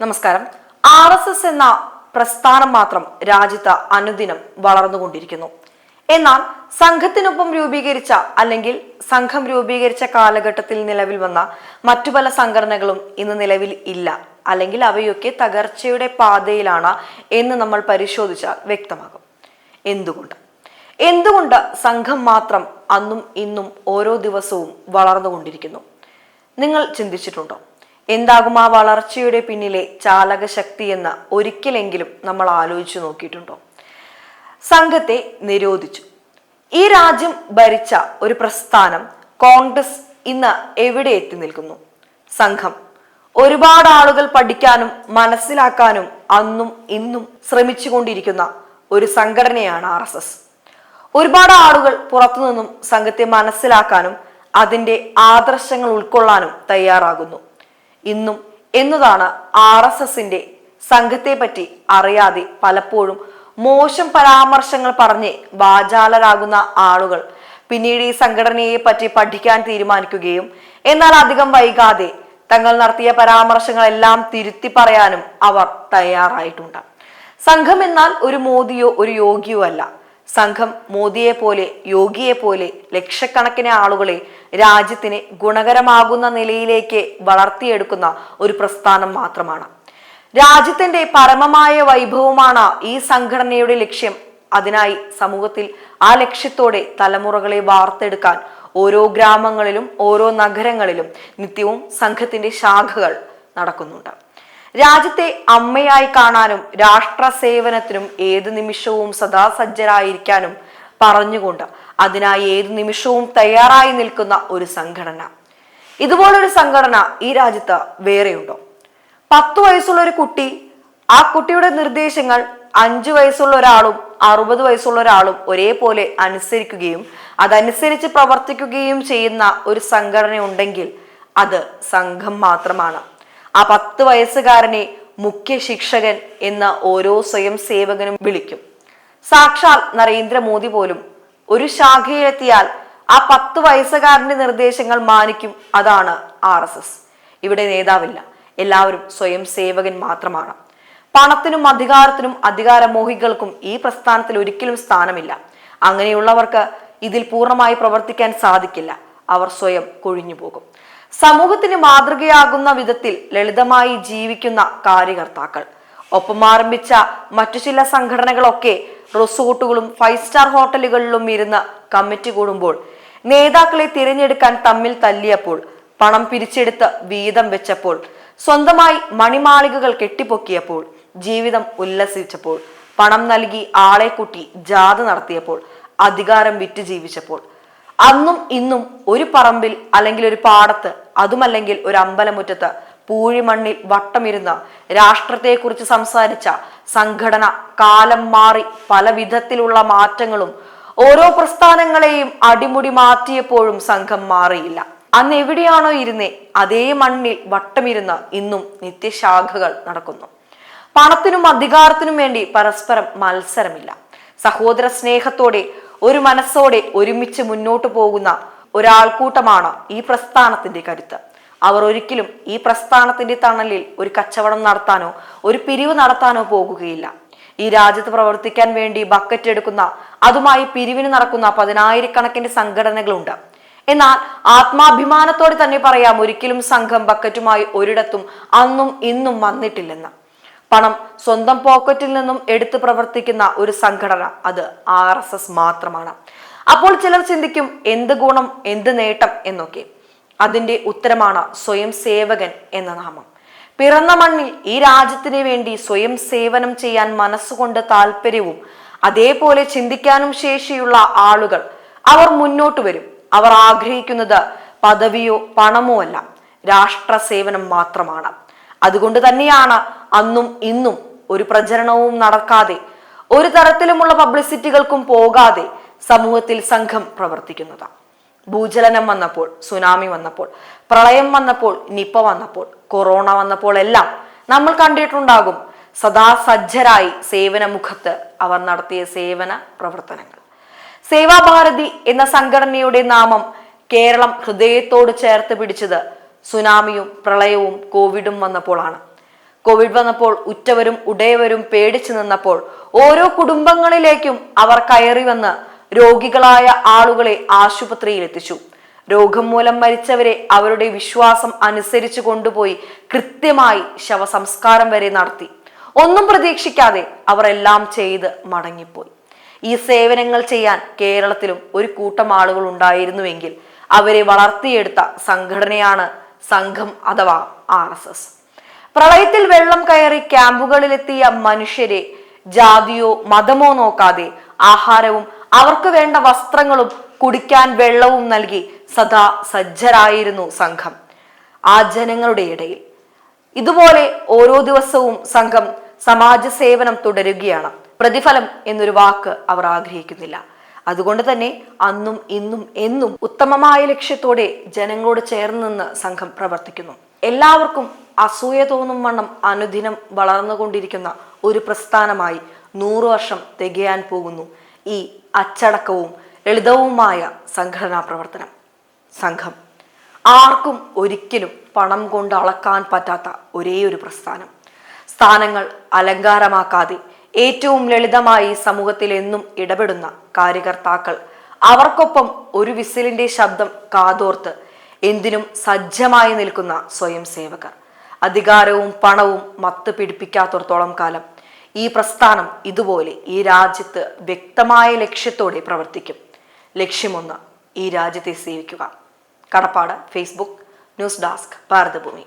നമസ്കാരം. R S S എന്ന പ്രസ്ഥാനം മാത്രം രാജ്യത്ത് അനുദിനം വളർന്നുകൊണ്ടിരിക്കുന്നു. എന്നാൽ സംഘത്തിനൊപ്പം രൂപീകരിച്ച അല്ലെങ്കിൽ സംഘം രൂപീകരിച്ച കാലഘട്ടത്തിൽ നിലവിൽ വന്ന മറ്റു പല സംഘടനകളും ഇന്ന് നിലവിൽ ഇല്ല. അല്ലെങ്കിൽ അവയൊക്കെ തകർച്ചയുടെ പാതയിലാണ് എന്ന് നമ്മൾ പരിശോധിച്ചാൽ വ്യക്തമാകും. എന്തുകൊണ്ട്? എന്തുകൊണ്ട് സംഘം മാത്രം അന്നും ഇന്നും ഓരോ ദിവസവും വളർന്നുകൊണ്ടിരിക്കുന്നു? നിങ്ങൾ ചിന്തിച്ചിട്ടുണ്ടോ? എന്താകും ആ വളർച്ചയുടെ പിന്നിലെ ചാലകശക്തി എന്ന് ഒരിക്കലെങ്കിലും നമ്മൾ ആലോചിച്ചു നോക്കിയിട്ടുണ്ടോ? സംഘത്തെ നിരോധിച്ചു. ഈ രാജ്യം ഭരിച്ച ഒരു പ്രസ്ഥാനം കോൺഗ്രസ് ഇന്ന് എവിടെ എത്തി നിൽക്കുന്നു? സംഘം. ഒരുപാട് ആളുകൾ പഠിക്കാനും മനസ്സിലാക്കാനും അന്നും ഇന്നും ശ്രമിച്ചുകൊണ്ടിരിക്കുന്ന ഒരു സംഘടനയാണ് ആർ എസ് എസ്. ഒരുപാട് ആളുകൾ പുറത്തുനിന്നും സംഘത്തെ മനസ്സിലാക്കാനും അതിന്റെ ആദർശങ്ങൾ ഉൾക്കൊള്ളാനും തയ്യാറാകുന്നു. ഇന്നും എന്നതാണ് ആർ എസ് എസിന്റെ സംഘത്തെ പറ്റി അറിയാതെ പലപ്പോഴും മോശം പരാമർശങ്ങൾ പറഞ്ഞ് വാചാലരാകുന്ന ആളുകൾ. പിന്നീട് ഈ സംഘടനയെ പറ്റി പഠിക്കാൻ തീരുമാനിക്കുകയും എന്നാൽ അധികം വൈകാതെ തങ്ങൾ നടത്തിയ പരാമർശങ്ങളെല്ലാം തിരുത്തി പറയാനും അവർ തയ്യാറായിട്ടുണ്ട്. സംഘം എന്നാൽ ഒരു മോദിയോ ഒരു യോഗിയോ അല്ല. സംഘം മോദിയെ പോലെ യോഗിയെ പോലെ ലക്ഷക്കണക്കിന് ആളുകളെ രാജ്യത്തിന് ഗുണകരമാകുന്ന നിലയിലേക്ക് വളർത്തിയെടുക്കുന്ന ഒരു പ്രസ്ഥാനം മാത്രമാണ്. രാജ്യത്തിന്റെ പരമമായ വൈഭവമാണ് ഈ സംഘടനയുടെ ലക്ഷ്യം. അതിനായി സമൂഹത്തിൽ ആ ലക്ഷ്യത്തോടെ തലമുറകളെ വാർത്തെടുക്കാൻ ഓരോ ഗ്രാമങ്ങളിലും ഓരോ നഗരങ്ങളിലും നിത്യവും സംഘത്തിന്റെ ശാഖകൾ നടക്കുന്നുണ്ട്. രാജ്യത്തെ അമ്മയായി കാണാനും രാഷ്ട്ര സേവനത്തിനും ഏത് നിമിഷവും സദാ സജ്ജരായിരിക്കാനും പറഞ്ഞുകൊണ്ട് അതിനായി ഏത് നിമിഷവും തയ്യാറായി നിൽക്കുന്ന ഒരു സംഘടന. ഇതുപോലൊരു സംഘടന ഈ രാജ്യത്ത് വേറെയുണ്ടോ? പത്ത് വയസ്സുള്ള ഒരു കുട്ടി ആ കുട്ടിയുടെ നിർദ്ദേശങ്ങൾ അഞ്ചു വയസ്സുള്ള ഒരാളും അറുപത് വയസ്സുള്ള ഒരാളും ഒരേപോലെ അനുസരിക്കുകയും അതനുസരിച്ച് പ്രവർത്തിക്കുകയും ചെയ്യുന്ന ഒരു സംഘടന ഉണ്ടെങ്കിൽ അത് സംഘം മാത്രമാണ്. ആ പത്ത് വയസ്സുകാരനെ മുഖ്യ ശിക്ഷകൻ എന്ന ഓരോ സ്വയം സേവകനും വിളിക്കും. സാക്ഷാൽ നരേന്ദ്രമോദി പോലും ഒരു ശാഖയിലെത്തിയാൽ ആ പത്ത് വയസ്സുകാരന്റെ നിർദ്ദേശങ്ങൾ മാനിക്കും അതാണ് ആർ എസ് എസ്. ഇവിടെ നേതാവില്ല. എല്ലാവരും സ്വയം സേവകൻ മാത്രമാണ്. പണത്തിനും അധികാരത്തിനും അധികാരമോഹികൾക്കും ഈ പ്രസ്ഥാനത്തിൽ ഒരിക്കലും സ്ഥാനമില്ല. അങ്ങനെയുള്ളവർക്ക് ഇതിൽ പൂർണമായി പ്രവർത്തിക്കാൻ സാധിക്കില്ല. അവർ സ്വയം കൊഴിഞ്ഞു പോകും സമൂഹത്തിന് മാതൃകയാകുന്ന വിധത്തിൽ ലളിതമായി ജീവിക്കുന്ന കാര്യകർത്താക്കൾ. ഒപ്പം ആരംഭിച്ച മറ്റു ചില സംഘടനകളൊക്കെ റിസോർട്ടുകളും ഫൈവ് സ്റ്റാർ ഹോട്ടലുകളിലും ഇരുന്ന് കമ്മിറ്റി കൂടുമ്പോൾ നേതാക്കളെ തിരഞ്ഞെടുക്കാൻ തമ്മിൽ തല്ലിയപ്പോൾ പണം പിരിച്ചെടുത്ത് വീതം വെച്ചപ്പോൾ സ്വന്തമായി മണിമാളികകൾ കെട്ടിപ്പൊക്കിയപ്പോൾ ജീവിതം ഉല്ലസിച്ചപ്പോൾ പണം നൽകി ആളെ കൂട്ടി ജാഥ നടത്തിയപ്പോൾ അധികാരം വിറ്റ് ജീവിച്ചപ്പോൾ അന്നും ഇന്നും ഒരു പറമ്പിൽ അല്ലെങ്കിൽ ഒരു പാടത്ത് അതുമല്ലെങ്കിൽ ഒരു അമ്പലമുറ്റത്ത് പൂഴിമണ്ണിൽ വട്ടമിരുന്ന് രാഷ്ട്രത്തെക്കുറിച്ച് സംസാരിച്ച സംഘടന കാലം മാറി പല വിധത്തിലുള്ള മാറ്റങ്ങളും ഓരോ പ്രസ്ഥാനങ്ങളെയും അടിമുടി മാറ്റിയപ്പോഴും സംഘം മാറിയില്ല. അന്ന് എവിടെയാണോ ഇരുന്നേ അതേ മണ്ണിൽ വട്ടമിരുന്ന് ഇന്നും നിത്യശാഖകൾ നടക്കുന്നു. പണത്തിനും അധികാരത്തിനും വേണ്ടി പരസ്പരം മത്സരമില്ല. സഹോദര സ്നേഹത്തോടെ ഒരു മനസ്സോടെ ഒരുമിച്ച് മുന്നോട്ട് പോകുന്ന ഒരാൾക്കൂട്ടമാണ് ഈ പ്രസ്ഥാനത്തിന്റെ കരുത്ത്. അവർ ഒരിക്കലും ഈ പ്രസ്ഥാനത്തിന്റെ തണലിൽ ഒരു കച്ചവടം നടത്താനോ ഒരു പിരിവ് നടത്താനോ പോകുകയില്ല. ഈ രാജ്യത്ത് പ്രവർത്തിക്കാൻ വേണ്ടി ബക്കറ്റ് എടുക്കുന്ന അതുമായി പിരിവിന് നടക്കുന്ന പതിനായിരക്കണക്കിന് സംഘടനകളുണ്ട്. എന്നാൽ ആത്മാഭിമാനത്തോടെ തന്നെ പറയാം ഒരിക്കലും സംഘം ബക്കറ്റുമായി ഒരിടത്തും അന്നും ഇന്നും വന്നിട്ടില്ലെന്ന്. പണം സ്വന്തം പോക്കറ്റിൽ നിന്നും എടുത്തു പ്രവർത്തിക്കുന്ന ഒരു സംഘടന അത് ആർ എസ് എസ് മാത്രമാണ്. അപ്പോൾ ചിലർ ചിന്തിക്കും എന്ത് ഗുണം എന്ത് നേട്ടം എന്നൊക്കെ. അതിന്റെ ഉത്തരമാണ് സ്വയം സേവകൻ എന്ന നാമം. പിറന്ന മണ്ണിൽ ഈ രാജ്യത്തിന് വേണ്ടി സ്വയം സേവനം ചെയ്യാൻ മനസ്സുകൊണ്ട് താല്പര്യവും അതേപോലെ ചിന്തിക്കാനും ശേഷിയുള്ള ആളുകൾ അവർ മുന്നോട്ട് വരും. അവർ ആഗ്രഹിക്കുന്നത് പദവിയോ പണമോ അല്ല രാഷ്ട്ര സേവനം മാത്രമാണ്. അതുകൊണ്ട് തന്നെയാണ് അന്നും ഇന്നും ഒരു പ്രചരണവും നടക്കാതെ ഒരു തരത്തിലുമുള്ള പബ്ലിസിറ്റികൾക്കും പോകാതെ സമൂഹത്തിൽ സംഘം പ്രവർത്തിക്കുന്നത്. ഭൂചലനം വന്നപ്പോൾ സുനാമി വന്നപ്പോൾ പ്രളയം വന്നപ്പോൾ നിപ്പ വന്നപ്പോൾ കൊറോണ വന്നപ്പോൾ എല്ലാം നമ്മൾ കണ്ടിട്ടുണ്ടാകും. സദാ സജ്ജരായി സേവന മുഖത്ത് അവർ നടത്തിയ സേവന പ്രവർത്തനങ്ങൾ. സേവാഭാരതി എന്ന സംഘടനയുടെ നാമം കേരളം ഹൃദയത്തോട് ചേർത്ത് പിടിച്ചത് സുനാമിയും പ്രളയവും കോവിഡും വന്നപ്പോഴാണ് കോവിഡ് വന്നപ്പോൾ ഉറ്റവരും ഉടയവരും പേടിച്ചു നിന്നപ്പോൾ ഓരോ കുടുംബങ്ങളിലേക്കും അവർ കയറി വന്ന് രോഗികളായ ആളുകളെ ആശുപത്രിയിൽ എത്തിച്ചു. രോഗം മൂലം മരിച്ചവരെ അവരുടെ വിശ്വാസം അനുസരിച്ച് കൊണ്ടുപോയി കൃത്യമായി ശവസംസ്കാരം വരെ നടത്തി. ഒന്നും പ്രതീക്ഷിക്കാതെ അവർ എല്ലാം ചെയ്ത് മടങ്ങിപ്പോയി. ഈ സേവനങ്ങൾ ചെയ്യാൻ കേരളത്തിലും ഒരു കൂട്ടം ആളുകൾ ഉണ്ടായിരുന്നുവെങ്കിൽ അവരെ വളർത്തിയെടുത്ത സംഘടനയാണ് സംഘം അഥവാ ആർ പ്രളയത്തിൽ വെള്ളം കയറി ക്യാമ്പുകളിലെത്തിയ മനുഷ്യരെ ജാതിയോ മതമോ നോക്കാതെ ആഹാരവും അവർക്ക് വേണ്ട വസ്ത്രങ്ങളും കുടിക്കാൻ വെള്ളവും നൽകി സദാ സജ്ജരായിരുന്നു സംഘം. ആ ജനങ്ങളുടെ ഇടയിൽ. ഇതുപോലെ ഓരോ ദിവസവും സംഘം സമാജ സേവനം തുടരുകയാണ്. പ്രതിഫലം എന്നൊരു വാക്ക് അവർ ആഗ്രഹിക്കുന്നില്ല. അതുകൊണ്ട് തന്നെ അന്നും ഇന്നും എന്നും ഉത്തമമായ ലക്ഷ്യത്തോടെ ജനങ്ങളോട് ചേർന്ന് നിന്ന് സംഘം പ്രവർത്തിക്കുന്നു. എല്ലാവർക്കും അസൂയ തോന്നും വണ്ണം അനുദിനം വളർന്നുകൊണ്ടിരിക്കുന്ന ഒരു പ്രസ്ഥാനമായി നൂറു വർഷം തികയാൻ പോകുന്നു. ഈ അച്ചടക്കവും ലളിതവുമായ സംഘടനാ പ്രവർത്തനം. സംഘം. ആർക്കും ഒരിക്കലും പണം കൊണ്ട് അളക്കാൻ പറ്റാത്ത ഒരേ ഒരു പ്രസ്ഥാനം. സ്ഥാനങ്ങൾ അലങ്കാരമാക്കാതെ ഏറ്റവും ലളിതമായി സമൂഹത്തിൽ എന്നും ഇടപെടുന്ന കാര്യകർത്താക്കൾ അവർക്കൊപ്പം ഒരു വിസിലിന്റെ ശബ്ദം കാതോർത്ത് എന്തിനും സജ്ജമായി നിൽക്കുന്ന സ്വയം സേവകർ അധികാരവും പണവും മത്ത് പിടിപ്പിക്കാത്തടത്തോളം കാലം ഈ പ്രസ്ഥാനം ഇതുപോലെ ഈ രാജ്യത്ത് വ്യക്തമായ ലക്ഷ്യത്തോടെ പ്രവർത്തിക്കും. ലക്ഷ്യമൊന്ന് ഈ രാജ്യത്തെ സേവിക്കുക. കടപ്പാട് ഫേസ്ബുക്ക് ന്യൂസ് ഡെസ്ക് ഭാരതഭൂമി.